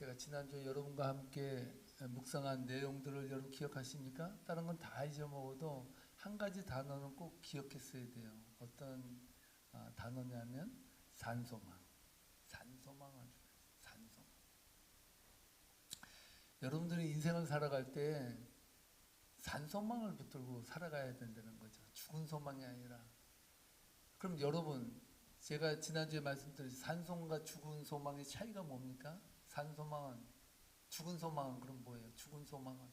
제가 지난주에 여러분과 함께 묵상한 내용들을 여러분 기억하십니까? 다른 건 다 잊어먹어도 한 가지 단어는 꼭 기억했어야 돼요. 어떤 아, 단어냐면 산소망. 산소망을 산소망. 여러분들이 인생을 살아갈 때 산소망을 붙들고 살아가야 된다는 거죠. 죽은 소망이 아니라. 그럼 여러분, 제가 지난주에 말씀드린 산소망과 죽은 소망의 차이가 뭡니까? 산 소망은 죽은 소망은 그럼 뭐예요? 죽은 소망은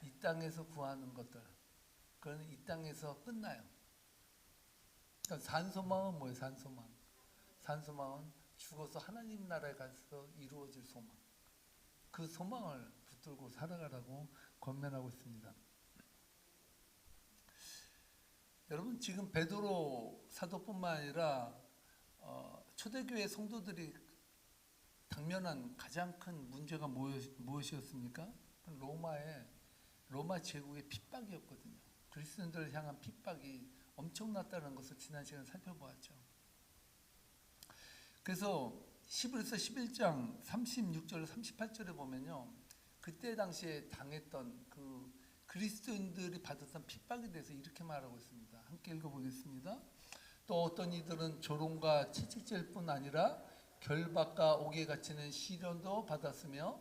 이 땅에서 구하는 것들. 그건 이 땅에서 끝나요. 그러니까 산 소망은 뭐예요? 산 소망. 산 소망은 죽어서 하나님 나라에 가서 이루어질 소망. 그 소망을 붙들고 살아가라고 권면하고 있습니다. 여러분 지금 베드로 사도뿐만 아니라 어, 초대교회 성도들이 당면한 가장 큰 문제가 무엇, 무엇이었습니까? 로마의 로마 제국의 핍박이었거든요. 그리스도인들을 향한 핍박이 엄청났다는 것을 지난 시간에 살펴보았죠. 그래서 히브리서 11장 36절 38절에 보면요. 그때 당시에 당했던 그 그리스도인들이 받았던 핍박에 대해서 이렇게 말하고 있습니다. 함께 읽어보겠습니다. 또 어떤 이들은 조롱과 채찍질 뿐 아니라 결박과 옥에 갇히는 시련도 받았으며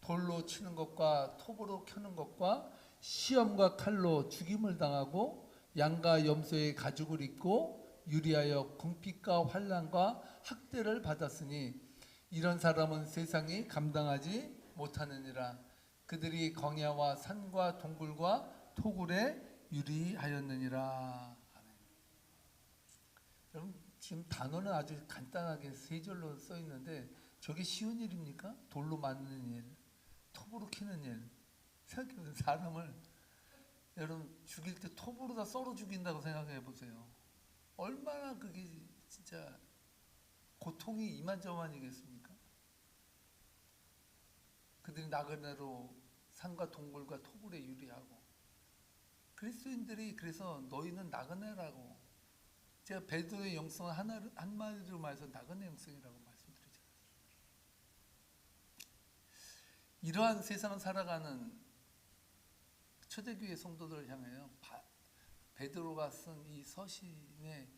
돌로 치는 것과 톱으로 켜는 것과 시험과 칼로 죽임을 당하고 양과 염소의 가죽을 입고 유리하여 궁핍과 환란과 학대를 받았으니 이런 사람은 세상이 감당하지 못하느니라 그들이 광야와 산과 동굴과 토굴에 유리하였느니라. 여러분 지금 단어는 아주 간단하게 세 절로 써 있는데 저게 쉬운 일입니까? 돌로 맞는 일, 톱으로 캐는 일. 생각해보세요. 사람을 여러분 죽일 때 톱으로 다 썰어 죽인다고 생각해 보세요. 얼마나 그게 진짜 고통이 이만저만이겠습니까? 그들이 나그네로 산과 동굴과 토굴에 유리하고 그리스도인들이 그래서 너희는 나그네라고 제가 베드로의 영성을 하나 한마디로 말해서 나그네 영성이라고 않았습니다. 이러한 세상을 살아가는 초대교회 성도들을 향하여 바, 베드로가 쓴 이 서신의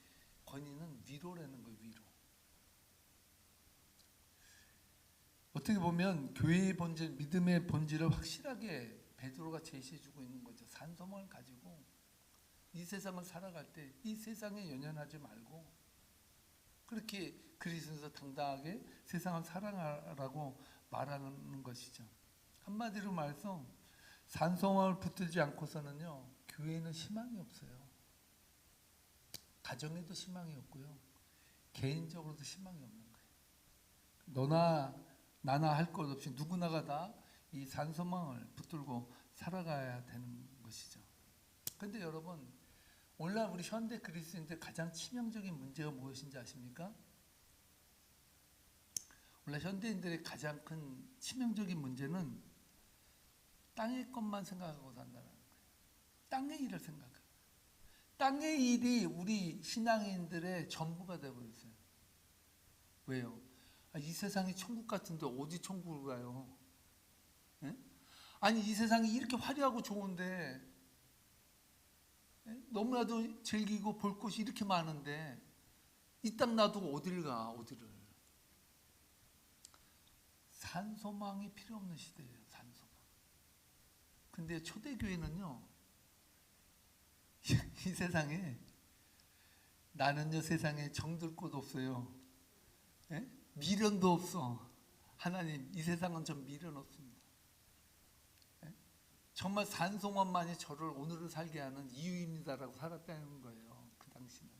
권위는 위로라는 거예요. 위로. 어떻게 보면 교회의 본질, 믿음의 본질을 확실하게 베드로가 제시해주고 있는 거죠. 산소망을 가지고 이 세상을 살아갈 때 이 세상에 연연하지 말고 그렇게 그리스도에서 당당하게 세상을 살아가라고 말하는 것이죠. 한마디로 말해서 산소망을 붙들지 않고서는요 교회는 희망이 없어요. 가정에도 희망이 없고요 개인적으로도 희망이 없는 거예요. 너나 나나 할 것 없이 누구나가 다 이 산소망을 붙들고 살아가야 되는 것이죠. 근데 여러분 오늘날 우리 현대 그리스인들 가장 치명적인 문제가 무엇인지 아십니까? 오늘 현대인들의 가장 큰 치명적인 문제는 땅의 것만 생각하고 산다는 거예요. 땅의 일을 생각하. 땅의 일이 우리 신앙인들의 전부가 되어버렸어요. 왜요? 아, 이 세상이 천국 같은데 어디 천국을 가요? 예? 아니 이 세상이 이렇게 화려하고 좋은데 예? 너무나도 즐기고 볼 곳이 이렇게 많은데 이 땅 놔두고 어디를 가 어디를 산소망이 필요 없는 시대예요 산소망 근데 초대교회는요 이 세상에 나는요 세상에 정들 곳 없어요 예? 미련도 없어 하나님 이 세상은 좀 미련 예? 정말 산소만만이 저를 오늘을 살게 하는 이유입니다라고 살았다는 거예요 그 당시는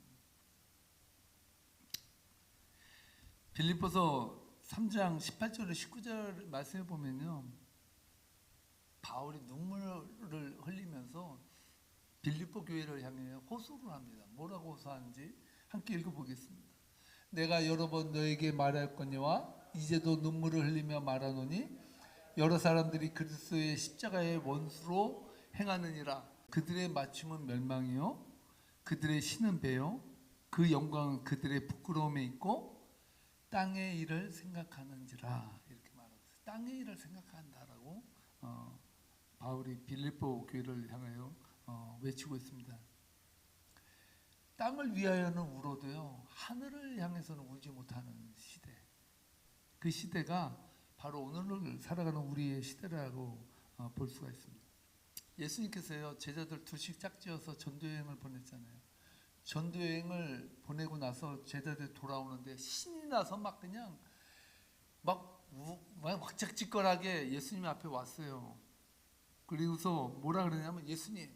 빌립보서 3장 18절 19절 말씀해 보면요 바울이 눈물을 흘리면서 빌립보 교회를 향해 호소를 합니다. 뭐라고 호소하는지 함께 읽어보겠습니다. 내가 여러 번 너에게 말하였거니와 이제도 눈물을 흘리며 말하노니 여러 사람들이 그리스도의 십자가의 원수로 행하느니라. 그들의 맞춤은 멸망이요. 그들의 신은 배요. 그 영광은 그들의 부끄러움에 있고 땅의 일을 생각하는지라. 땅의 일을 생각한다라고 어, 바울이 빌립보 교회를 향하여 어, 외치고 있습니다. 땅을 위하여는 울어도요 하늘을 향해서는 울지 못하는 시대. 그 시대가 바로 오늘을 살아가는 우리의 시대라고 어, 볼 수가 있습니다. 예수님께서요 제자들 둘씩 짝지어서 전도여행을 보냈잖아요. 전도여행을 보내고 나서 제자들 돌아오는데 신이 나서 막 그냥 막, 왁작지껄하게 예수님 앞에 왔어요. 그리고서 뭐라 그러냐면 예수님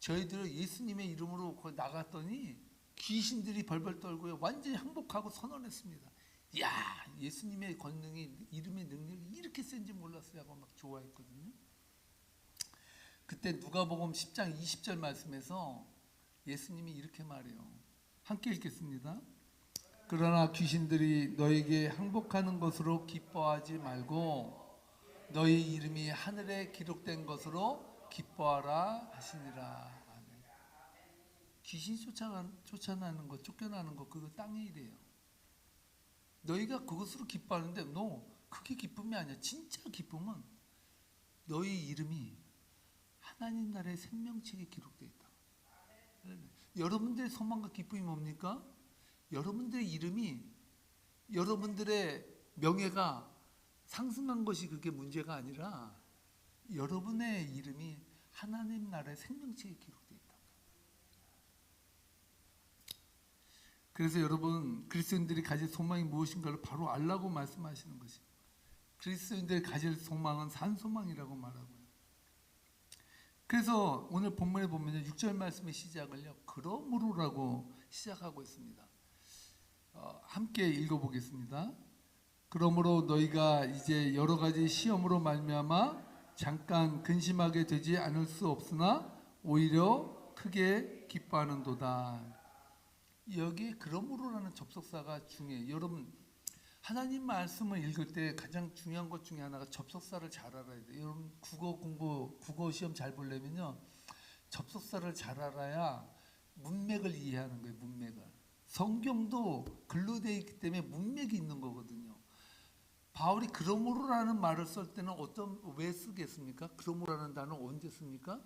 저희들 예수님의 이름으로 나갔더니 귀신들이 벌벌 떨고요 완전히 항복하고 선언했습니다. 야 예수님의 권능이 이름의 능력이 이렇게 센지 몰랐어요 하고 막 좋아했거든요. 그때 누가복음 10장 20절 말씀에서 예수님이 이렇게 말해요. 함께 읽겠습니다. 그러나 귀신들이 너에게 항복하는 것으로 기뻐하지 말고 너희 이름이 하늘에 기록된 것으로 기뻐하라 하시니라. 귀신 쫓아가, 쫓아나는 것, 쫓겨나는 것, 그거 땅의 일이에요. 너희가 그것으로 기뻐하는데, 너 그게 기쁨이 아니야. 진짜 기쁨은 너희 이름이 하나님 나라의 생명책에 기록되어 있다. 여러분들의 소망과 기쁨이 뭡니까? 여러분들의 이름이 여러분들의 명예가 상승한 것이 그게 문제가 아니라 여러분의 이름이 하나님 나라의 생명책에 기록되어 있다. 그래서 여러분 그리스도인들이 가질 소망이 무엇인가를 바로 알라고 말씀하시는 것이. 그리스도인들이 가질 소망은 산 소망이라고 말하고요. 그래서 오늘 본문에 보면 6절 말씀의 시작을요. 그러므로라고 시작하고 있습니다. 어, 함께 읽어보겠습니다. 그러므로 너희가 이제 여러 가지 시험으로 말미암아 잠깐 근심하게 되지 않을 수 없으나 오히려 크게 기뻐하는도다. 여기 그러므로라는 접속사가 중요해요. 여러분 하나님 말씀을 읽을 때 가장 중요한 것 중에 하나가 접속사를 잘 알아야 돼요. 여러분 국어 공부, 국어 시험 잘 보려면요. 접속사를 잘 알아야 문맥을 이해하는 거예요. 문맥을. 성경도 글로 되어 있기 때문에 문맥이 있는 거거든요. 바울이 그러므로라는 말을 쓸 때는 어떤 왜 쓰겠습니까? 그러므로라는 단어 언제 씁니까?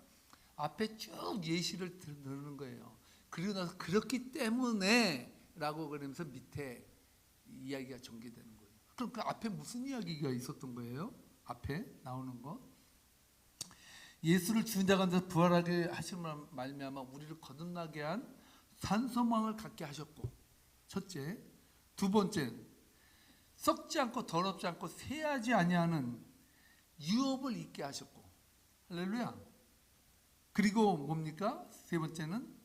앞에 쭉 예시를 드는 거예요. 그리고 나서 그렇기 때문에 라고 그러면서 밑에 이야기가 전개되는 거예요. 그럼 그 앞에 무슨 이야기가 있었던 거예요? 앞에 나오는 거? 예수를 죽은 자 가운데서 부활하게 하심을 말미암아 우리를 거듭나게 한 산소망을 갖게 하셨고 첫째, 두 번째 썩지 않고 더럽지 않고 새하지 아니하는 유업을 있게 하셨고 할렐루야. 그리고 뭡니까? 세 번째는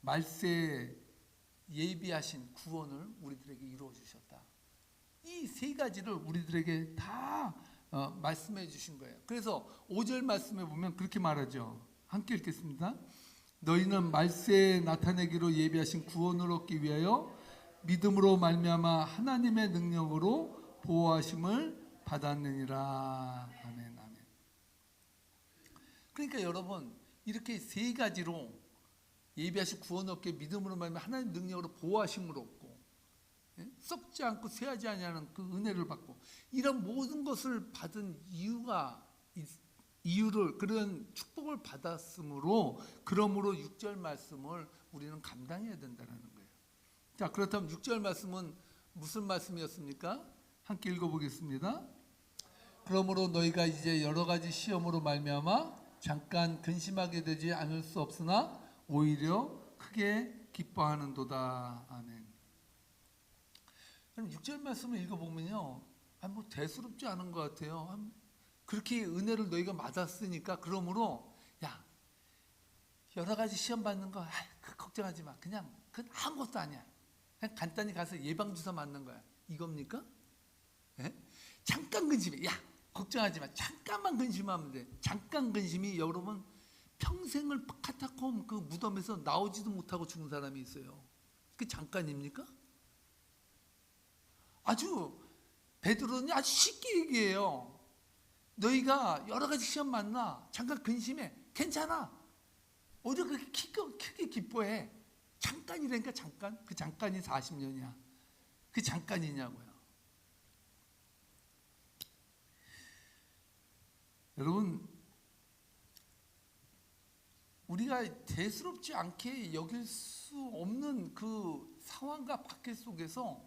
말세 예비하신 구원을 우리들에게 이루어 주셨다. 이 세 가지를 우리들에게 다 어, 말씀해 주신 거예요. 그래서 5절 말씀에 보면 그렇게 말하죠. 함께 읽겠습니다. 너희는 말세에 나타내기로 예비하신 구원을 얻기 위하여 믿음으로 말미암아 하나님의 능력으로 보호하심을 받았느니라. 아멘. 아멘. 그러니까 여러분 이렇게 세 가지로 예비하신 구원 얻게 믿음으로 말미암아 하나님 능력으로 보호하심을 얻고 예? 썩지 않고 쇠하지 아니하는 그 은혜를 받고 이런 모든 것을 받은 이유가 있- 이유를 그런 축복을 받았으므로 그러므로 6절 말씀을 우리는 감당해야 된다는 거예요. 자 그렇다면 6절 말씀은 무슨 말씀이었습니까? 함께 읽어 보겠습니다. 그러므로 너희가 이제 여러 가지 시험으로 말미암아 잠깐 근심하게 되지 않을 수 없으나 오히려 크게 기뻐하는도다. 아멘. 그럼 6절 말씀을 읽어보면요. 아, 뭐 대수롭지 않은 것 같아요. 한- 그렇게 은혜를 너희가 받았으니까 그러므로 야 여러 가지 시험 받는 거 아, 그 걱정하지 마. 그냥 그건 아무것도 아니야. 그냥 간단히 가서 예방 주사 맞는 거야. 이겁니까? 예? 잠깐 근심해. 야 걱정하지 마. 잠깐만 근심하면 돼. 잠깐 근심이 여러분 평생을 카타콤 그 무덤에서 나오지도 못하고 죽은 사람이 있어요. 그 잠깐입니까? 아주 베드로는 아주 쉽게 얘기해요. 너희가 여러 가지 시험 만나 잠깐 근심해 괜찮아. 어디 그렇게 크게 기뻐해? 잠깐이라니까 잠깐. 그 잠깐이 40년이야. 그 잠깐이냐고요. 여러분 우리가 대수롭지 않게 여길 수 없는 그 상황과 박해 속에서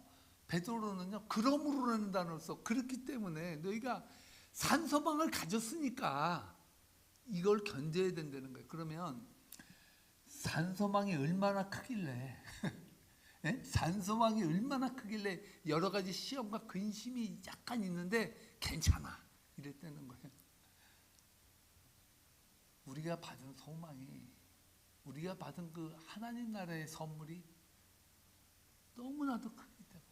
베드로는요 그러므로라는 단어를 써 그렇기 때문에 너희가 산소망을 가졌으니까 이걸 견뎌야 된다는 거예요. 그러면 산소망이 얼마나 크길래 예? 산소망이 얼마나 크길래 여러 가지 시험과 근심이 약간 있는데 괜찮아 이랬다는 거예요. 우리가 받은 소망이 우리가 받은 그 하나님 나라의 선물이 너무나도 크기 때문에.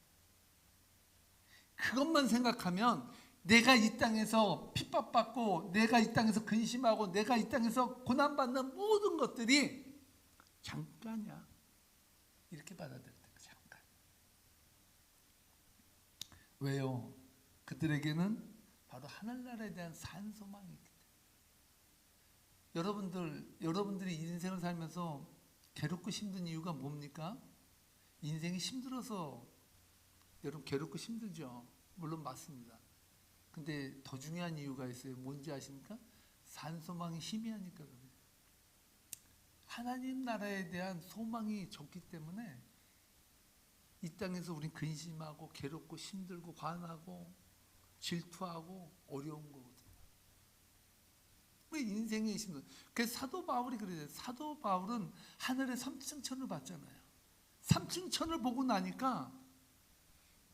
그것만 생각하면 내가 이 땅에서 핍박받고 내가 이 땅에서 근심하고 내가 이 땅에서 고난받는 모든 것들이 잠깐이야. 이렇게 받아들여야 돼 잠깐. 왜요? 그들에게는 바로 하늘나라에 대한 산소망이 여러분들 여러분들이 인생을 살면서 괴롭고 힘든 이유가 뭡니까? 인생이 힘들어서 여러분 괴롭고 힘들죠. 물론 맞습니다. 근데 더 중요한 이유가 있어요. 뭔지 아십니까? 산소망이 희미하니까 그래요. 하나님 나라에 대한 소망이 적기 때문에 이 땅에서 우린 근심하고 괴롭고 힘들고 화나고 질투하고 어려운 거거든요. 왜 인생의 힘들? 그래서 사도 바울이 그래요. 사도 바울은 하늘의 삼층천을 봤잖아요. 삼층천을 보고 나니까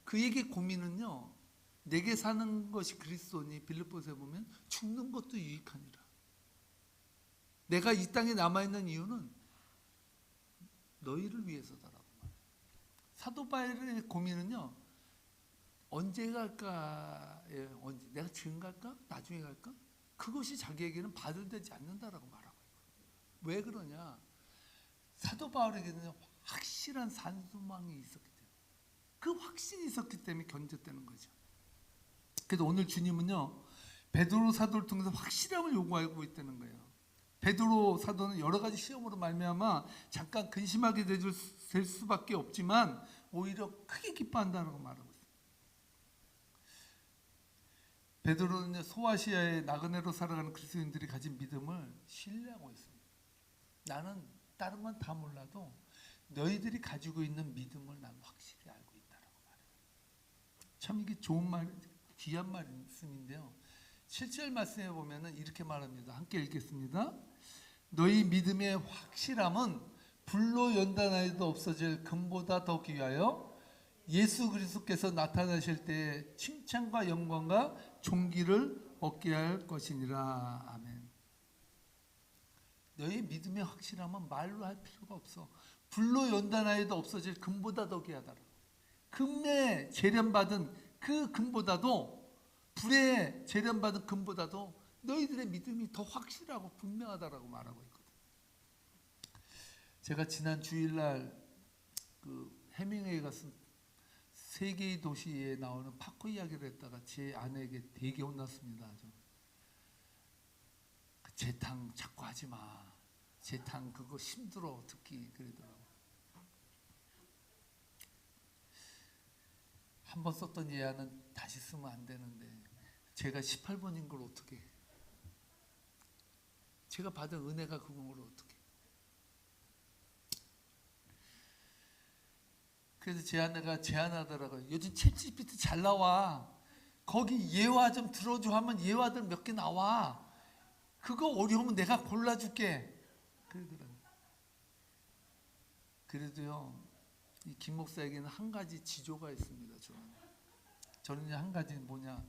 그에게 고민은요. 내게 사는 것이 그리스도니 빌립보서에 보면 죽는 것도 유익하니라. 내가 이 땅에 남아 있는 이유는 너희를 위해서다라고. 사도 바울의 고민은요. 언제 갈까? 예, 언제 내가 지금 갈까? 나중에 갈까? 그것이 자기에게는 받을되지 않는다라고 말하고. 왜 그러냐? 사도 바울에게는 확실한 산소망이 있었기 때문에 그 확신이 있었기 때문에 견뎠다는 거죠. 그래서 오늘 주님은요 베드로 사도를 통해서 확실함을 요구하고 있다는 거예요. 베드로 사도는 여러 가지 시험으로 말미암아 잠깐 근심하게 될 수밖에 없지만 오히려 크게 기뻐한다고 말하고 있어요. 베드로는 소아시아의 나그네로 살아가는 그리스도인들이 가진 믿음을 신뢰하고 있습니다. 나는 다른 건 다 몰라도 너희들이 가지고 있는 믿음을 난 확실히 알고 있다라고 말해요. 참 이게 좋은 말, 귀한 말씀인데요. 7절 말씀에 보면은 이렇게 말합니다. 함께 읽겠습니다. 너희 믿음의 확실함은 불로 연단하여도 없어질 금보다 더 귀하여 예수 그리스도께서 나타나실 때 칭찬과 영광과 존귀를 얻게 할 것이니라. 아멘. 너희 믿음의 확실함은 말로 할 필요가 없어. 불로 연단하여도 없어질 금보다 더 귀하다. 금에 재련받은 그 금보다도 불에 재련받은 금보다도 너희들의 믿음이 더 확실하고 분명하다라고 말하고 있거든. 제가 지난 주일날 그 해밍웨이가 쓴 세계의 도시에 나오는 파코 이야기를 했다가 제 아내에게 되게 혼났습니다. 그 재탕 자꾸 하지 마. 재탕 그거 힘들어 듣기 그러더라고. 한 번 썼던 예화는 다시 쓰면 안 되는데 제가 18번인 걸 어떻게? 제가 받은 은혜가 그건 걸 어떻게? 그래서 제 아내가 제안하더라고요. 요즘 챗 GPT 잘 나와. 거기 예화 좀 들어줘 하면 예화들 몇 개 나와. 그거 어려우면 내가 골라줄게. 그래도요, 이 김 목사에게는 한 가지 지조가 있습니다. 저는. 저는 한 가지 뭐냐.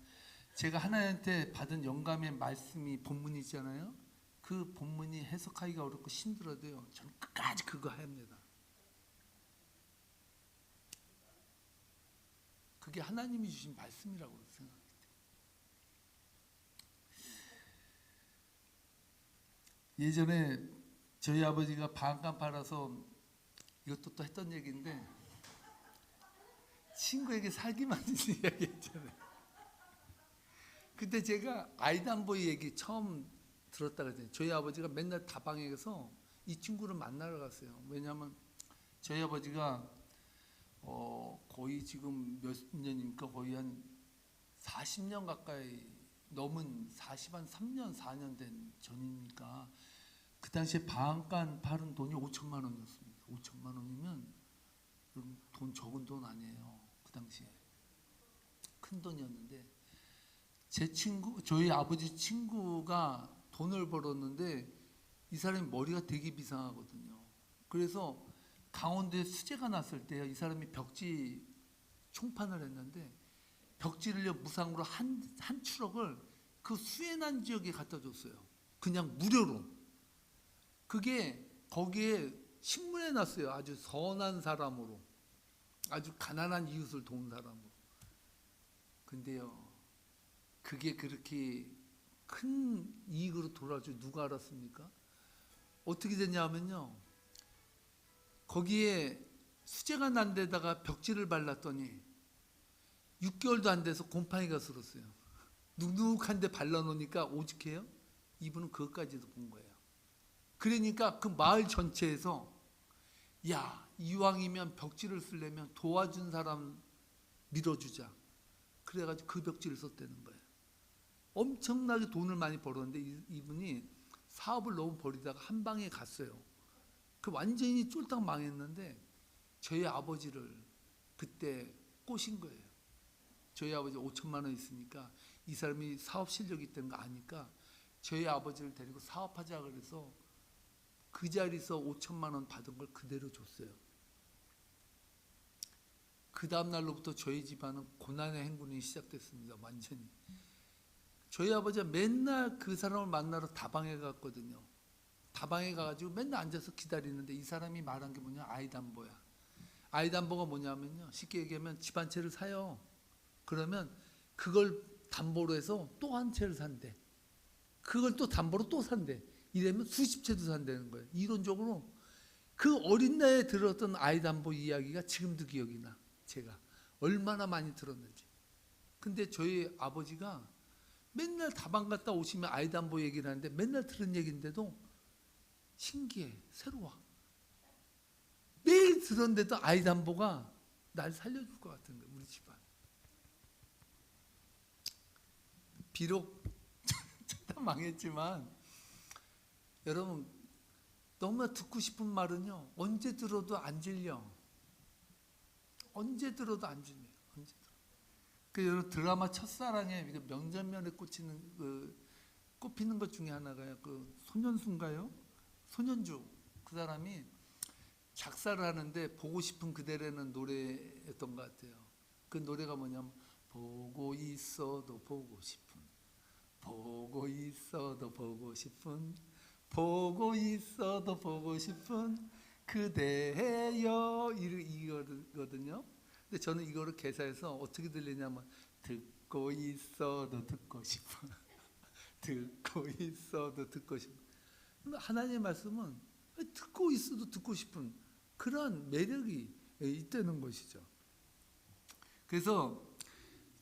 제가 하나님한테 받은 영감의 말씀이 본문이 있잖아요. 그 본문이 해석하기가 어렵고 힘들어도요. 저는 끝까지 그거 합니다. 그게 하나님이 주신 말씀이라고 생각해요. 예전에 저희 아버지가 방앗간 팔아서 이것도 또 했던 얘기인데 친구에게 살기만 이야기 했잖아요. 근데 제가 아이담보이 얘기 처음 들었다 그랬더니 저희 아버지가 맨날 다방에 가서 이 친구를 만나러 갔어요. 왜냐하면 저희 아버지가 어 거의 지금 몇 년입니까? 거의 한 40년 가까이 넘은 40한 3년 4년 된 전이니까 그 당시에 방앗간 팔은 돈이 5천만 원이었습니다. 5천만 원이면 돈 적은 돈 아니에요. 그 당시에 큰 돈이었는데 제 친구 저희 아버지 친구가 돈을 벌었는데 이 사람이 머리가 되게 비상하거든요. 그래서 강원도에 수재가 났을 때 이 사람이 벽지 총판을 했는데 벽지를 무상으로 한, 한 추럭을 그 수해난 지역에 갖다 줬어요. 그냥 무료로. 그게 거기에 신문에 났어요. 아주 선한 사람으로. 아주 가난한 이웃을 도운 사람으로. 근데요. 그게 그렇게 큰 이익으로 돌아줄 누가 알았습니까? 어떻게 됐냐면요. 거기에 수재가 난 데다가 벽지를 발랐더니 6개월도 안 돼서 곰팡이가 슬었어요. 눅눅한데 발라놓으니까 오직해요. 이분은 그것까지도 본 거예요. 그러니까 그 마을 전체에서 야 이왕이면 벽지를 쓰려면 도와준 사람 밀어주자. 그래가지고 그 벽지를 썼다는 거예요. 엄청나게 돈을 많이 벌었는데 이- 이분이 사업을 너무 벌이다가 한 방에 갔어요. 그 완전히 쫄딱 망했는데 저희 아버지를 그때 꼬신 거예요. 저희 아버지 5천만 원 있으니까 이 사람이 사업 실력이 있다는 거 아니까 저희 아버지를 데리고 사업하자 그래서 그 자리에서 5천만 원 받은 걸 그대로 줬어요. 그 다음 날로부터 저희 집안은 고난의 행군이 시작됐습니다. 완전히. 저희 아버지가 맨날 그 사람을 만나러 다방에 갔거든요. 다방에 가가지고 맨날 앉아서 기다리는데 이 사람이 말한 게 뭐냐 아이담보야. 아이담보가 뭐냐면요. 쉽게 얘기하면 집 한 채를 사요. 그러면 그걸 담보로 해서 또 한 채를 산대. 그걸 또 담보로 또 산대. 이러면 수십 채도 산다는 거예요. 이론적으로 그 어린 나이에 들었던 아이담보 이야기가 지금도 기억이 나. 제가 얼마나 많이 들었는지. 근데 저희 아버지가 맨날 다방 갔다 오시면 아이담보 얘기를 하는데 맨날 들은 얘기인데도 신기해, 새로워. 매일 들었는데도 아이 담보가 날 살려줄 것 같은 거야, 우리 집안. 비록 다 망했지만 여러분 너무나 듣고 싶은 말은요 언제 들어도 안 질려 언제 들어도 안 질려 언제 들어 그 여러분 드라마 첫사랑에 명장면에 꽂히는 그 꼽히는 것 중에 하나가요 그 소년수인가요 소년주 그 사람이 작사를 하는데 보고 싶은 그대라는 노래였던 것 같아요. 그 노래가 뭐냐면 보고 있어도 보고 싶은 보고 있어도 보고 싶은 보고 있어도 보고 싶은 그대여 이- 이거거든요. 근데 저는 이거를 개사해서 어떻게 들리냐면 듣고 있어도 듣고 싶은 듣고 있어도 듣고 싶은 하나님의 말씀은 듣고 있어도 듣고 싶은 그런 매력이 있다는 것이죠. 그래서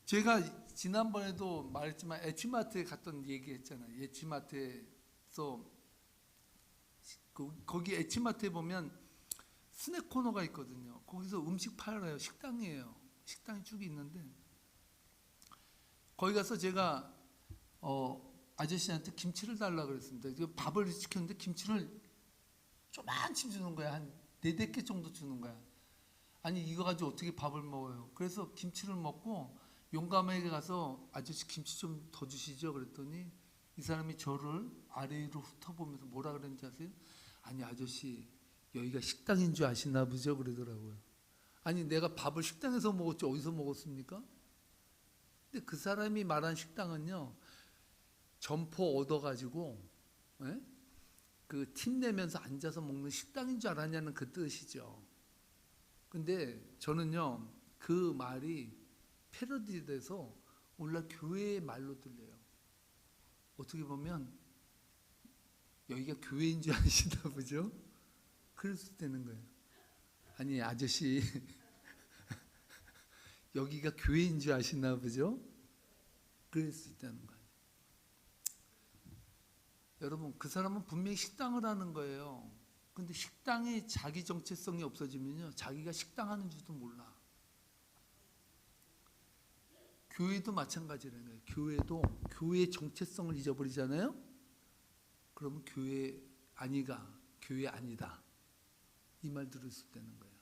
제가 지난번에도 말했지만 에치마트에 갔던 얘기했잖아요. 에치마트에서 그- 거기 에치마트에 보면 스낵 코너가 있거든요. 거기서 음식 팔아요. 식당이에요. 식당이 쭉 있는데 거기 가서 제가 어, 아저씨한테 김치를 달라 그랬습니다. 그 밥을 시켰는데 김치를 조만치 주는 거야. 한 네댓 개 정도 주는 거야. 아니 이거 가지고 어떻게 밥을 먹어요? 그래서 김치를 먹고 용감하게 가서 아저씨 김치 좀 더 주시죠. 그랬더니 이 사람이 저를 아래로 훑어보면서 뭐라 그랬는지 아세요? 아니 아저씨 여기가 식당인 줄 아시나 보죠? 그러더라고요. 아니 내가 밥을 식당에서 먹었지 어디서 먹었습니까? 근데 그 사람이 말한 식당은요 점포 얻어가지고 예? 그팀 내면서 앉아서 먹는 식당인 줄 알았냐는 그 뜻이죠. 근데 저는요 그 말이 패러디돼서 오늘날 교회의 말로 들려요. 어떻게 보면 여기가 교회인 줄 아시나 보죠? 그럴 수 있다는 거예요. 아니 아저씨 여기가 교회인 줄 아시나 보죠? 그럴 수 있다는 거예요. 여러분 그 사람은 분명히 식당을 하는 거예요. 근데 식당에 자기 정체성이 없어지면요 자기가 식당 하는 줄도 몰라. 교회도 마찬가지라는 거예요. 교회도 교회의 정체성을 잊어버리잖아요. 그러면 교회 아니가 교회 아니다. 이 말 들을 수 있다는 거예요.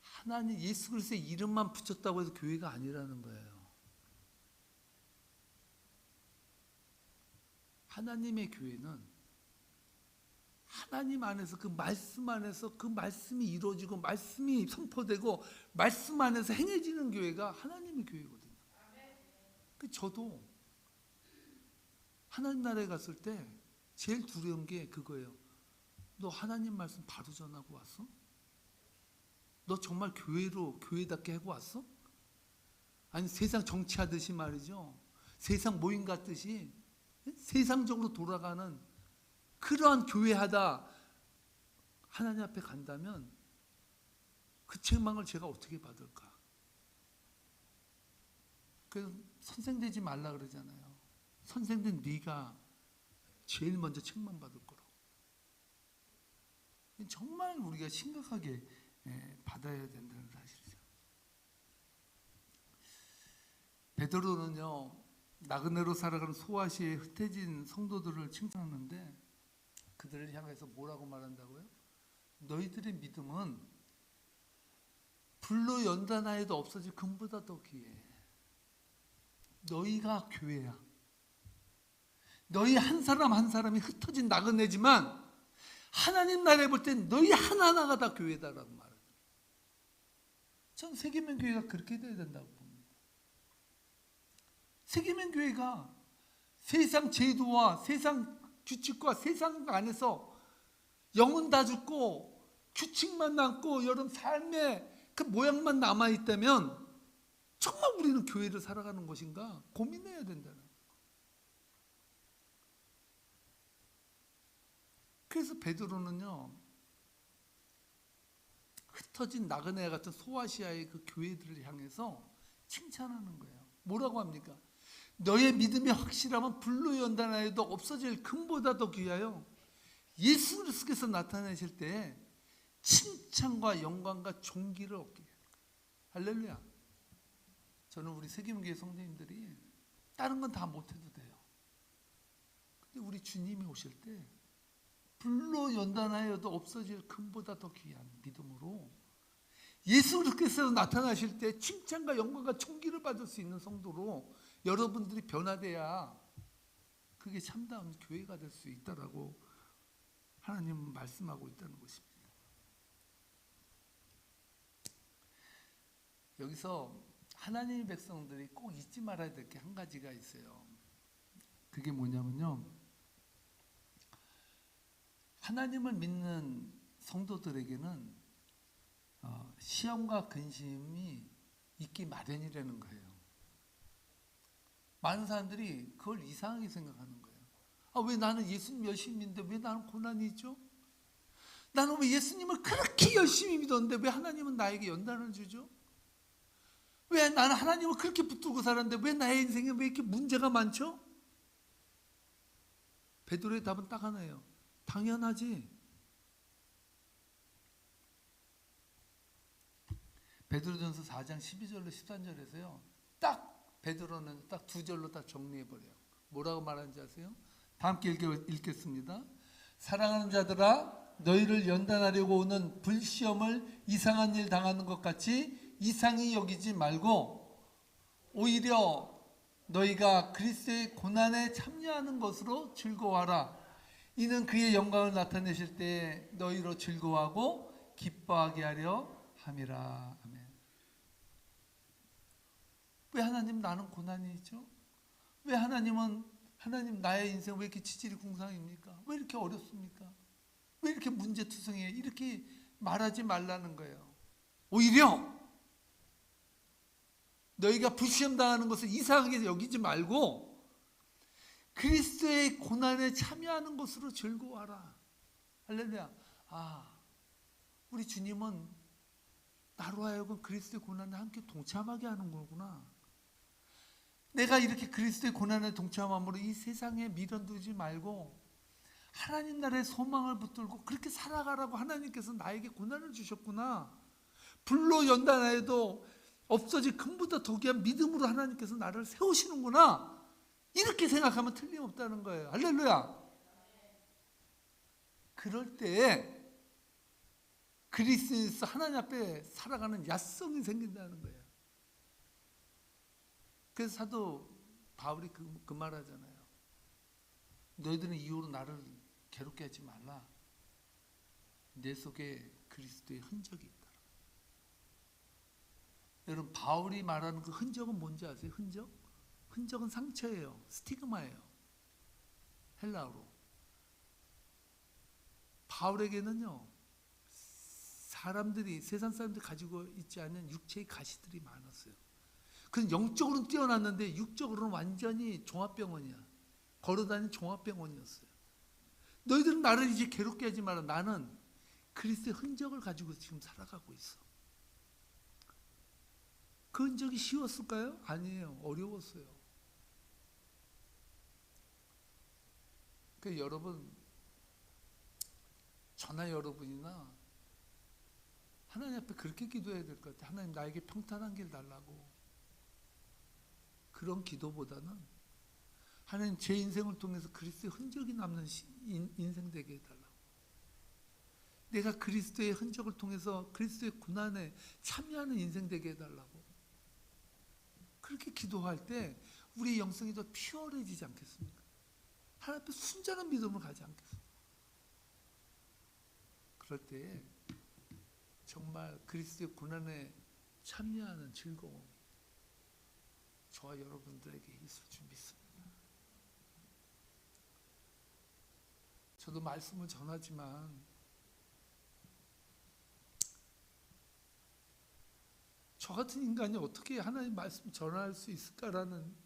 하나님 예수 그리스도의 이름만 붙였다고 해서 교회가 아니라는 거예요. 하나님의 교회는 하나님 안에서 그 말씀 안에서 그 말씀이 이루어지고 말씀이 선포되고 말씀 안에서 행해지는 교회가 하나님의 교회거든요. 그 저도 하나님 나라에 갔을 때 제일 두려운 게 그거예요. 너 하나님 말씀 바로 전하고 왔어? 너 정말 교회로 교회답게 하고 왔어? 아니 세상 정치하듯이 말이죠. 세상 모임 같듯이 세상적으로 돌아가는 그러한 교회하다 하나님 앞에 간다면 그 책망을 제가 어떻게 받을까? 그 선생 되지 말라 그러잖아요. 선생 된 네가 제일 먼저 책망 받을 거라고. 정말 우리가 심각하게 예, 받아야 된다는 사실이죠. 베드로는요 나그네로 살아가는 소아시에 흩어진 성도들을 칭찬하는데 그들을 향해서 뭐라고 말한다고요? 너희들의 믿음은 불로 연단하여도 없어질 금보다 더 귀해. 너희가 교회야. 너희 한 사람 한 사람이 흩어진 나그네지만 하나님 나라에 볼 땐 너희 하나하나가 다 교회다라고 말해요. 전 세계면 교회가 그렇게 돼야 된다고. 세계면 교회가 세상 제도와 세상 규칙과 세상 안에서 영은 다 죽고 규칙만 남고 여러분 삶의 그 모양만 남아 있다면 정말 우리는 교회를 살아가는 것인가 고민해야 된다는. 그래서 베드로는요 흩어진 나그네 같은 소아시아의 그 교회들을 향해서 칭찬하는 거예요. 뭐라고 합니까? 너의 믿음이 확실하면 불로 연단하여도 없어질 금보다 더 귀하여 예수 그리스도께서 나타나실 때 칭찬과 영광과 존귀를 얻게. 할렐루야. 저는 우리 세계문교회 성도님들이 다른 건 다 못해도 돼요. 근데 우리 주님이 오실 때 불로 연단하여도 없어질 금보다 더 귀한 믿음으로 예수 그리스도께서 나타나실 때 칭찬과 영광과 존귀를 받을 수 있는 성도로 여러분들이 변화돼야 그게 참다운 교회가 될 수 있다라고 하나님은 말씀하고 있다는 것입니다. 여기서 하나님의 백성들이 꼭 잊지 말아야 될 게 한 가지가 있어요. 그게 뭐냐면요. 하나님을 믿는 성도들에게는 어, 시험과 근심이 있기 마련이라는 거예요. 많은 사람들이 그걸 이상하게 생각하는 거예요. 아, 왜 나는 예수님 열심히 믿는데 왜 나는 고난이 있죠? 나는 왜 예수님을 그렇게 열심히 믿었는데 왜 하나님은 나에게 연단을 주죠? 왜 나는 하나님을 그렇게 붙들고 살았는데 왜 나의 인생에 왜 이렇게 문제가 많죠? 베드로의 답은 딱 하나예요. 당연하지. 베드로전서 4장 12절로 13절에서요. 딱 베드로는 딱 두 절로 딱 정리해 버려요. 뭐라고 말하는지 아세요? 다 함께 읽겠 습니다. 사랑하는 자들아 너희를 연단하려고 오는 불시험을 이상한 일 당하는 것 같이 이상히 여기지 말고 오히려 너희가 그리스도의 고난에 참여하는 것으로 즐거워하라. 이는 그의 영광을 나타내실 때 너희로 즐거워하고 기뻐하게 하려 함이라. 왜 하나님 나는 고난이 있죠? 왜 하나님은 하나님 나의 인생 왜 이렇게 치질이 궁상입니까? 왜 이렇게 어렵습니까? 왜 이렇게 문제투성이에요? 이렇게 말하지 말라는 거예요. 오히려 너희가 불시험 당하는 것을 이상하게 여기지 말고 그리스도의 고난에 참여하는 것으로 즐거워하라. 할렐루야. 아, 우리 주님은 나로 하여금 그리스도의 고난에 함께 동참하게 하는 거구나. 내가 이렇게 그리스도의 고난에 동참함으로 이 세상에 미련두지 말고 하나님 나라의 소망을 붙들고 그렇게 살아가라고 하나님께서 나에게 고난을 주셨구나. 불로 연단하여도 없어질 금보다 더 귀한 믿음으로 하나님께서 나를 세우시는구나. 이렇게 생각하면 틀림없다는 거예요. 할렐루야. 그럴 때 그리스도에서 하나님 앞에 살아가는 야성이 생긴다는 거예요. 그래서 사도 바울이 그, 그 말 하잖아요. 너희들은 이후로 나를 괴롭게 하지 말라. 내 속에 그리스도의 흔적이 있다. 여러분 바울이 말하는 그 흔적은 뭔지 아세요? 흔적? 흔적은 상처예요. 스티그마예요. 헬라어로. 바울에게는요. 사람들이 세상 사람들이 가지고 있지 않은 육체의 가시들이 많았어요. 그는 영적으로는 뛰어났는데 육적으로는 완전히 종합병원이야. 걸어다니는 종합병원이었어요. 너희들은 나를 이제 괴롭게 하지 마라. 나는 그리스도의 흔적을 가지고 지금 살아가고 있어. 그 흔적이 쉬웠을까요? 아니에요. 어려웠어요. 그 여러분, 저나 여러분이나 하나님 앞에 그렇게 기도해야 될 것 같아요. 하나님 나에게 평탄한 길 달라고. 그런 기도보다는 하나님 제 인생을 통해서 그리스도의 흔적이 남는 인생 되게 해달라고. 내가 그리스도의 흔적을 통해서 그리스도의 고난에 참여하는 인생 되게 해달라고. 그렇게 기도할 때 우리의 영성이 더 피어해지지 않겠습니까? 하나님 앞에 순전한 믿음을 가지 않겠습니까? 그럴 때 정말 그리스도의 고난에 참여하는 즐거움이 저와 여러분들에게 있을 줄 믿습니다. 저도 말씀을 전하지만 저 같은 인간이 어떻게 하나님 말씀 전할 수 있을까라는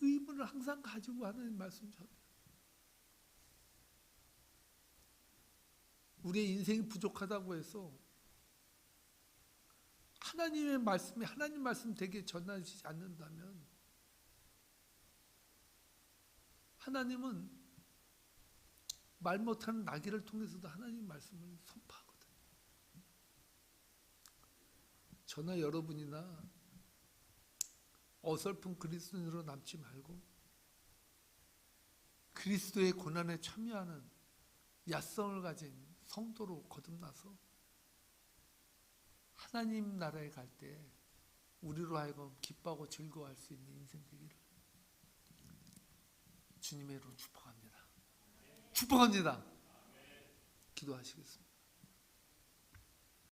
의문을 항상 가지고 하나님 말씀 전해요. 우리의 인생이 부족하다고 해서 하나님의 말씀이 하나님 말씀 되게 전하시지 않는다면 하나님은 말 못하는 나귀를 통해서도 하나님 말씀을 선포하거든요. 저나 여러분이나 어설픈 그리스도인으로 남지 말고 그리스도의 고난에 참여하는 야성을 가진 성도로 거듭나서 하나님 나라에 갈 때 우리로 하여금 기뻐하고 즐거워할 수 있는 인생 되기를 주님의 이름으로 축복합니다. 축복합니다. 기도하시겠습니다.